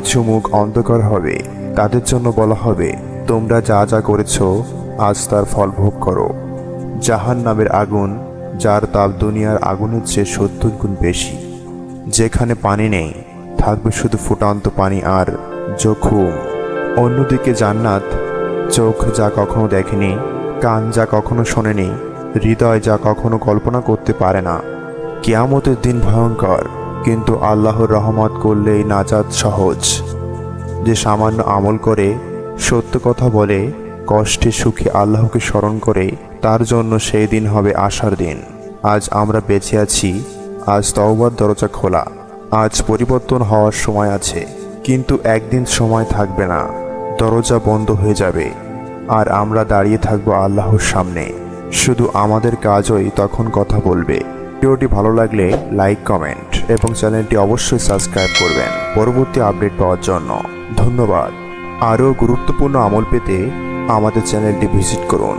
কিছু মুখ অন্ধকার হবে। তাদের জন্য বলা হবে, তোমরা যা যা করেছ, আজ তার ফল ভোগ করো। জাহান নামের আগুন, যার তাপ দুনিয়ার আগুনের চেয়ে সত্তর গুণ বেশি। যেখানে পানি নেই, থাকবে শুধু ফুটান্ত পানি আর জখুম। অন্যদিকে জান্নাত, চোখ যা কখনো দেখেনি, কান যা কখনো শোনেনি, হৃদয় যা কখনো কল্পনা করতে পারে না। কেয়ামতের দিন ভয়ঙ্কর। কিন্তু আল্লাহর রহমত করলেই নাজাত সহজ। যে সামান্য আমল করে, সত্য কথা বলে, কষ্টে সুখে আল্লাহকে স্মরণ করে, তার জন্য সেই দিন হবে আশার দিন। আজ আমরা বেঁচে আছি, আজ তওবার দরজা খোলা, আজ পরিবর্তন হওয়ার সময় আছে, কিন্তু একদিন সময় থাকবে না, দরজা বন্ধ হয়ে যাবে, আর আমরা দাঁড়িয়ে থাকব আল্লাহর সামনে। শুধু আমাদের কাজই তখন কথা বলবে। ভিডিওটি ভালো লাগলে লাইক, কমেন্ট এবং চ্যানেলটি অবশ্যই সাবস্ক্রাইব করবেন। পরবর্তী আপডেট পাওয়ার জন্য ধন্যবাদ। আরও গুরুত্বপূর্ণ আমল পেতে আমাদের চ্যানেলটি ভিজিট করুন।